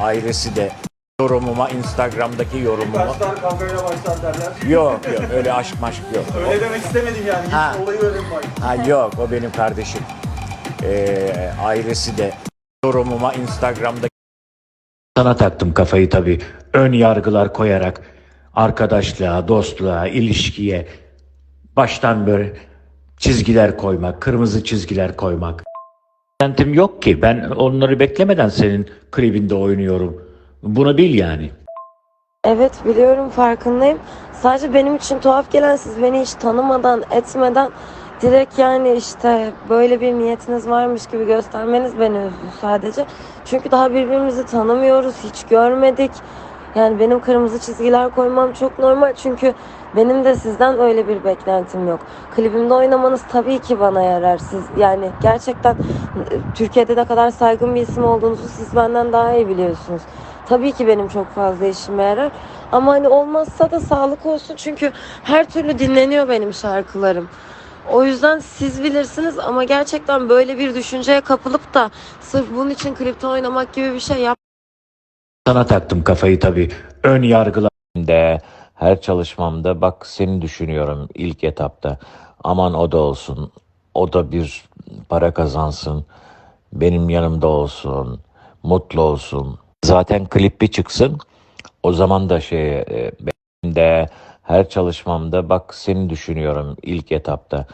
ailesi de yorumuma, Instagram'daki yorumuma. Başlar kavgayla başlar derler. Yok yok öyle aşk maşk yok. Öyle demek istemedim yani. Hiç Ha. olayı öyle bak. Ha yok o benim kardeşim. Ee, ailesi de yorumuma, Instagram'daki sana taktım kafayı tabii. Ön yargılar koyarak arkadaşlığa, dostluğa, ilişkiye baştan böyle çizgiler koymak, kırmızı çizgiler koymak. Beklentim yok ki. Ben onları beklemeden senin klibinde oynuyorum. Bunu bil yani. Evet biliyorum farkındayım. Sadece benim için tuhaf gelen siz beni hiç tanımadan etmeden direkt yani işte böyle bir niyetiniz varmış gibi göstermeniz beni üzdü sadece. Çünkü daha birbirimizi tanımıyoruz, hiç görmedik. Yani benim kırmızı çizgiler koymam çok normal çünkü benim de sizden öyle bir beklentim yok. Klibimde oynamanız tabii ki bana yarar. Siz yani gerçekten e, Türkiye'de ne kadar saygın bir isim olduğunuzu siz benden daha iyi biliyorsunuz. Tabii ki benim çok fazla işime yarar. Ama hani olmazsa da sağlık olsun çünkü her türlü dinleniyor benim şarkılarım. O yüzden siz bilirsiniz ama gerçekten böyle bir düşünceye kapılıp da sırf bunun için klipte oynamak gibi bir şey yap Sana taktım kafayı tabii. Ön yargılar. Her çalışmamda bak seni düşünüyorum ilk etapta. Aman o da olsun. O da bir para kazansın. Benim yanımda olsun. Mutlu olsun. Zaten klip bir çıksın. O zaman da şey e, benim de her çalışmamda bak seni düşünüyorum ilk etapta.